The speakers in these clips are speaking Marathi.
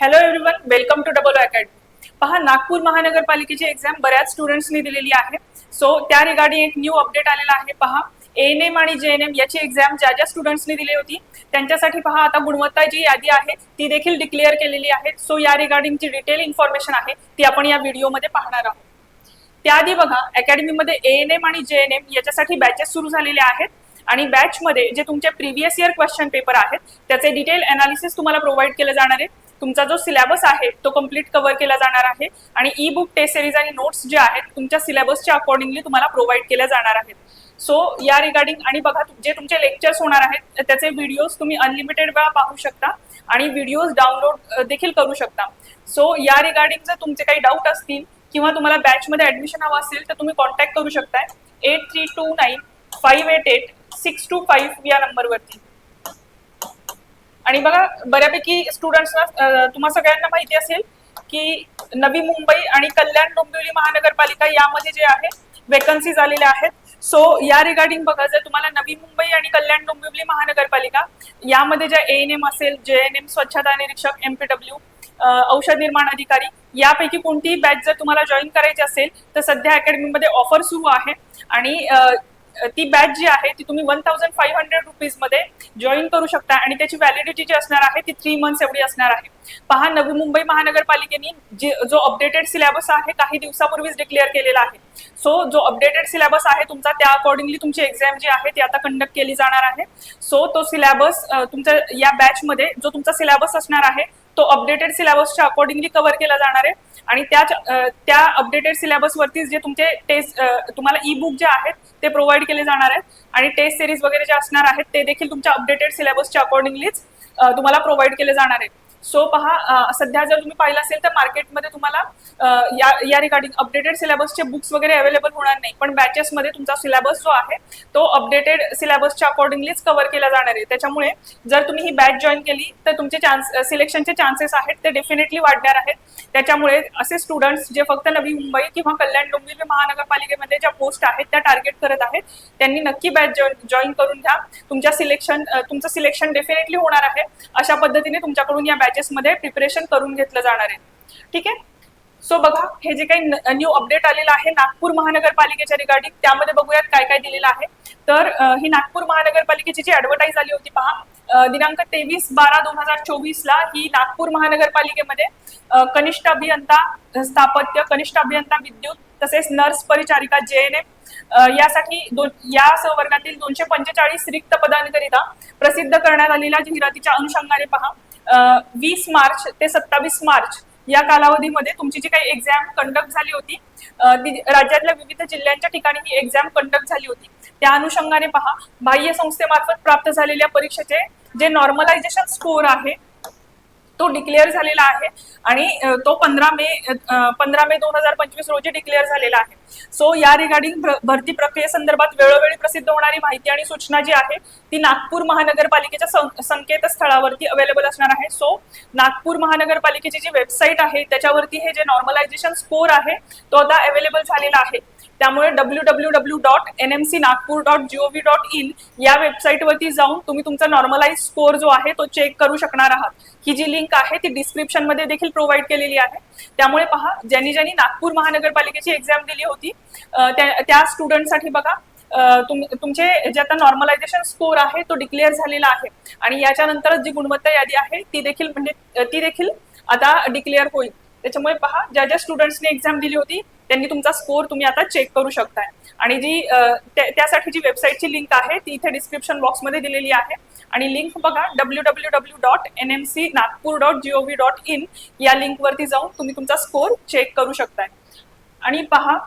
Hello everyone welcome to double academy पहा नागपूर महानगरपालिकेची एक्झाम बऱ्याच स्टुडंट्सनी दिलेली आहे. सो त्या रिगार्डिंग एक न्यू अपडेट आलेला आहे. पहा एन एम आणि जे एन एम याची एक्झाम ज्या ज्या स्टुडंट्सनी दिली होती त्यांच्यासाठी पहा आता गुणवत्ता जी यादी आहे. ती देखील डिक्लेअर केलेली आहे. सो या रिगार्डिंगची डिटेल इन्फॉर्मेशन आहे ती आपण या व्हिडिओमध्ये पाहणार आहोत. त्याआधी बघा अकॅडमीमध्ये ए एन एम आणि जे एन एम याच्यासाठी बॅचेस सुरू झालेले आहेत. आणि बॅचमध्ये जे तुमचे प्रिव्हियस इयर क्वेश्चन पेपर आहेत त्याचे डिटेल अनालिसिस तुम्हाला प्रोव्हाइड केले जाणार आहे. तुमचा जो सिलेबस आहे तो कंप्लीट कव्हर केला जाणार आहे. आणि ई बुक टेस्ट सिरीज आणि नोट्स जे आहेत तुमच्या सिलेबसच्या अकॉर्डिंगली तुम्हाला प्रोव्हाइड केल्या जाणार आहेत. सो या रिगार्डिंग आणि बघा जे तुमचे लेक्चर्स होणार आहेत त्याचे व्हिडिओज तुम्ही अनलिमिटेड वेळा पाहू शकता आणि व्हिडिओज डाउनलोड देखील करू शकता. सो या रिगार्डिंग जर तुमचे काही डाऊट असतील किंवा तुम्हाला बॅचमध्ये ऍडमिशन हवं असेल तर तुम्ही कॉन्टॅक्ट करू शकताय. Eight three two nine five eight eight six two five या नंबरवरती आणि बघा बऱ्यापैकी स्टुडंट्सना तुम्हा सगळ्यांना माहिती असेल की नवी मुंबई आणि कल्याण डोंबिवली महानगरपालिका यामध्ये जे आहे वेकन्सी आलेल्या आहेत. सो या रिगार्डिंग बघा जर तुम्हाला नवी मुंबई आणि कल्याण डोंबिवली महानगरपालिका यामध्ये ज्या ए एन एम असेल जे एन एम स्वच्छता निरीक्षक एम पी डब्ल्यू औषध निर्माण अधिकारी यापैकी कोणतीही बॅच जर तुम्हाला जॉईन करायची असेल तर सध्या अकॅडमीमध्ये ऑफर सुरू आहे. आणि ती बॅच जी आहे ती तुम्ही वन थाउजंड फाईव्ह हंड्रेड रुपीजमध्ये जॉईन करू शकता. आणि त्याची व्हॅलिडिटी जी असणार आहे ती थ्री मंथ्स एवढी असणार आहे. पहा नवी मुंबई महानगरपालिकेने जे जो अपडेटेड सिलेबस आहे काही दिवसापूर्वीच डिक्लेअर केलेला आहे. सो जो अपडेटेड सिलेबस आहे तुमचा त्या अकॉर्डिंगली तुमची एक्झाम जी आहे ती आता कंडक्ट केली जाणार आहे. सो तो सिलेबस तुमच्या या बॅच मध्ये जो तुमचा सिलेबस असणार आहे तो अपडेटेड सिलेबसच्या अकॉर्डिंगली कव्हर केला जाणार आहे. आणि त्याच त्या अपडेटेड सिलॅबसवरती जे तुमचे टेस्ट तुम्हाला ई बुक जे आहेत ते प्रोव्हाइड केले जाणार आहेत. आणि टेस्ट सिरीज वगैरे जे असणार आहेत ते देखील तुमच्या अपडेटेड सिलेबसच्या अकॉर्डिंगलीच तुम्हाला प्रोव्हाइड केले जाणार आहेत. सो पहा सध्या जर तुम्ही पाहिलं असेल तर मार्केटमध्ये तुम्हाला या या रिगार्डिंग अपडेटेड सिलेबसचे बुक्स वगैरे अवेलेबल होणार नाही. पण बॅचेसमध्ये तुमचा सिलेबस जो आहे तो अपडेटेड सिलेबसच्या अकॉर्डिंगलीच कव्हर केला जाणार आहे. त्याच्यामुळे जर तुम्ही ही बॅच जॉईन केली तर तुमचे चान्स सिलेक्शनचे चान्सेस आहेत ते डेफिनेटली वाढणार आहेत. त्याच्यामुळे असे स्टुडंट्स जे फक्त नवी मुंबई किंवा कल्याण डोंबिवली महानगरपालिकेमध्ये ज्या पोस्ट आहेत त्या टार्गेट करत आहेत त्यांनी नक्की बॅच जॉईन करून घ्या. तुमच्या सिलेक्शन तुमचं सिलेक्शन डेफिनेटली होणार आहे. अशा पद्धतीने तुमच्याकडून या बॅच बॅचेसमध्ये प्रिपरेशन करून घेतलं जाणार आहे. ठीक आहे? सो बघा हे जे काही न्यू अपडेट आलेलं आहे नागपूर महानगरपालिकेच्या रिगार्डिंग त्यामध्ये बघूयात काय काय दिलेलं आहे. तर ही नागपूर महानगरपालिकेची जी ऍडव्हर्टाईज आली होती पहा दिनांक तेवीस बारा दोन हजार चोवीस ला ही नागपूर महानगरपालिकेमध्ये कनिष्ठ अभियंता स्थापत्य कनिष्ठ अभियंता विद्युत तसेच नर्स परिचारिका जे एन एम यासाठी दोन या संवर्गातील दोनशे पंचेचाळीस रिक्त पदांकरिता प्रसिद्ध करण्यात आलेल्या जाहिरातीच्या अनुषंगाने पहा. वीस मार्च ते सत्तावीस मार्च या कालावधीमध्ये तुमची जी काही एक्झाम कंडक्ट झाली होती ती राज्यातल्या विविध जिल्ह्यांच्या ठिकाणी ही एक्झाम कंडक्ट झाली होती. त्या अनुषंगाने पहा बाह्य संस्थेमार्फत प्राप्त झालेल्या परीक्षेचे जे नॉर्मलायझेशन स्कोअर आहे तो डिक्लेअर झालेला आहे. आणि तो पंधरा मे पंधरा मे दोन हजार पंचवीस रोजी डिक्लेअर झालेला आहे. सो या रिगार्डिंग भरती प्रक्रियेसंदर्भात वेळोवेळी प्रसिद्ध होणारी माहिती आणि सूचना जी आहे ती नागपूर महानगरपालिकेच्या सं- संकेतस्थळावरती अवेलेबल असणार आहे. सो नागपूर महानगरपालिकेची जी वेबसाईट आहे त्याच्यावरती हे जे नॉर्मलायझेशन स्कोर आहे तो आता अवेलेबल झालेला आहे. त्यामुळे W W W dot N M C Nagpur dot G O V dot in या वेबसाईटवरती जाऊन तुम्ही तुमचा नॉर्मलाइज स्कोर जो आहे तो चेक करू शकणार आहात. ही जी लिंक आहे ती डिस्क्रिप्शनमध्ये देखील प्रोव्हाइड केलेली आहे. त्यामुळे पहा ज्यांनी ज्यांनी नागपूर महानगरपालिकेची एक्झाम दिली होती त्या- त्या स्टुडंटसाठी बघा तुम- तुमचे जे आता नॉर्मलायझेशन स्कोर आहे तो डिक्लेअर झालेला आहे. आणि याच्यानंतरच जी गुणवत्ता यादी आहे ती देखील म्हणजे ती देखील आता डिक्लेअर होईल. त्याच्यामुळे पहा ज्या ज्या स्टुडंट्सने एक्झाम दिली होती त्यांनी तुमचा स्कोर तुम्ही आता चेक करू शकताय. आणि जी त्या- त्यासाठी जी वेबसाईटची लिंक आहे ती इथे डिस्क्रिप्शन बॉक्समध्ये दिलेली आहे. आणि लिंक बघा W W W dot N M C Nagpur dot G O V dot in या लिंकवरती जाऊन तुम्ही तुमचा स्कोर चेक करू शकताय. आणि पहा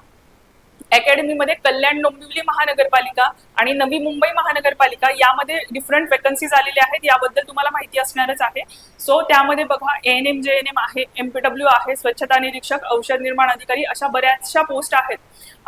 अकॅडमीमध्ये कल्याण डोंबिवली महानगरपालिका आणि नवी मुंबई महानगरपालिका यामध्ये डिफरंट वेकन्सीज आलेल्या आहेत. याबद्दल तुम्हाला माहिती असणारच आहे. सो त्यामध्ये बघा N M J N M आहे एमपीडब्ल्यू आहे स्वच्छता निरीक्षक औषध निर्माण अधिकारी अशा बऱ्याचशा पोस्ट आहेत.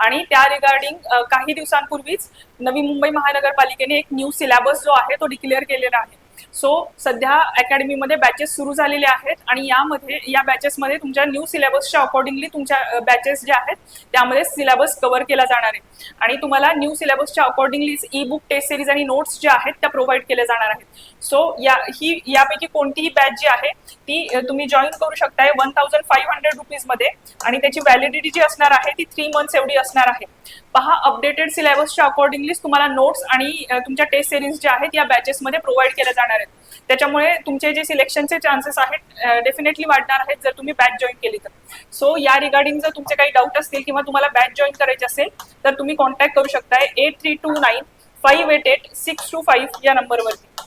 आणि त्या रिगार्डिंग काही दिवसांपूर्वीच नवी मुंबई महानगरपालिकेने एक न्यू सिलेबस जो आहे तो डिक्लेअर केलेला आहे. सो सध्या अकॅडमीमध्ये बॅचेस सुरू झालेले आहेत आणि यामध्ये या बॅचेसमध्ये तुमच्या न्यू सिलेबसच्या अकॉर्डिंगली तुमच्या बॅचेस ज्या आहेत त्यामध्ये सिलेबस कव्हर केला जाणार आहे. आणि तुम्हाला new सिलेबसच्या accordingly e book test series आणि नोट्स ज्या आहेत त्या प्रोव्हाइड केल्या जाणार आहेत. सो या ही यापैकी कोणतीही बॅच जी आहे ती तुम्ही जॉईन करू शकताय वन थाउजंड फाईव्ह हंड्रेड रुपीजमध्ये आणि त्याची व्हॅलिडिटी जी असणार आहे ती थ्री मंथ्स एवढी असणार आहे. पहा अपडेटेड सिलेबसच्या अकॉर्डिंगलीच तुम्हाला नोट्स आणि तुमच्या टेस्ट सिरीज ज्या आहेत या बॅचेसमध्ये प्रोव्हाइड केल्या जाणार आहेत. त्याच्यामुळे तुमचे जे सिलेक्शनचे चान्सेस आहेत डेफिनेटली वाढणार आहेत जर तुम्ही बॅच जॉईन केली तर. सो या रिगार्डिंग जर तुमचे काही डाऊट असतील किंवा तुम्हाला बॅच जॉईन करायची असेल तर तुम्ही कॉन्टॅक्ट करू शकताय eight three two nine five eight eight six two five या नंबरवरती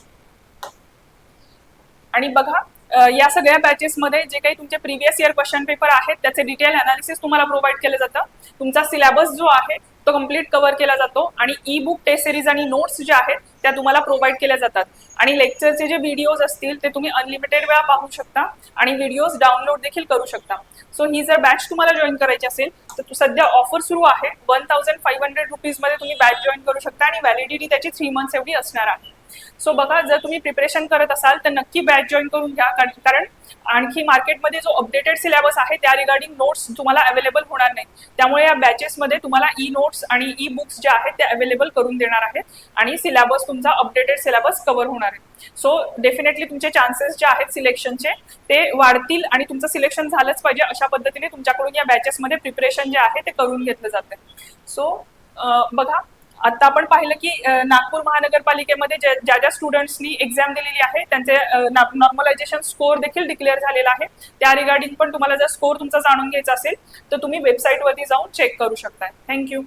आणि बघा या सगळ्या बॅचेसमध्ये जे काही तुमचे प्रिव्हियस इयर क्वेश्चन पेपर आहेत त्याचे डिटेल अनालिसिस तुम्हाला प्रोव्हाइड केलं जातं. तुमचा सिलेबस जो आहे तो कंप्लीट कव्हर केला जातो आणि ई बुक टेस्ट सिरीज आणि नोट्स ज्या आहेत त्या तुम्हाला प्रोव्हाइड केल्या जातात. आणि लेक्चरचे जे व्हिडिओज असतील ते तुम्ही अनलिमिटेड वेळा पाहू शकता आणि व्हिडिओज डाउनलोड देखील करू शकता. सो ही जर बॅच तुम्हाला जॉईन करायची असेल तर तू सध्या ऑफर सुरू आहे. वन थाउजंड फाईव्ह हंड्रेड रुपीजमध्ये तुम्ही बॅच जॉईन करू शकता आणि व्हॅलिडिटी त्याची थ्री मंथ्स एवढी असणार आहे. सो बघा जर तुम्ही प्रिपरेशन करत असाल तर नक्की बॅच जॉईन करून घ्या. कारण- आणखी मार्केटमध्ये जो अपडेटेड सिलेबस आहे त्या रिगार्डिंग नोट्स तुम्हाला अवेलेबल होणार नाही. त्यामुळे या बॅचेसमध्ये तुम्हाला ई नोट्स आणि ई बुक्स जे आहेत ते अवेलेबल करून देणार आहेत. आणि सिलेबस तुमचा अपडेटेड सिलेबस कव्हर होणार आहे. सो डेफिनेटली तुमचे चान्सेस जे आहेत सिलेक्शनचे ते वाढतील आणि तुमचं सिलेक्शन झालंच पाहिजे. अशा पद्धतीने तुमच्याकडून या बॅचेसमध्ये प्रिपरेशन जे आहे ते करून घेतलं जातं सो बघा आता आपण पाहिलं की नागपूर महानगरपालिकेमध्ये ज्या ज्या ज्या स्टुडंट्सनी एक्झाम दिलेली आहे त्यांचे नॉर्मलायझेशन स्कोअर देखील डिक्लेअर झालेला आहे. त्या रिगार्डिंग पण तुम्हाला जर स्कोअर तुमचा जाणून घ्यायचा असेल तर तुम्ही वेबसाईटवरती जाऊन चेक करू शकताय. थँक्यू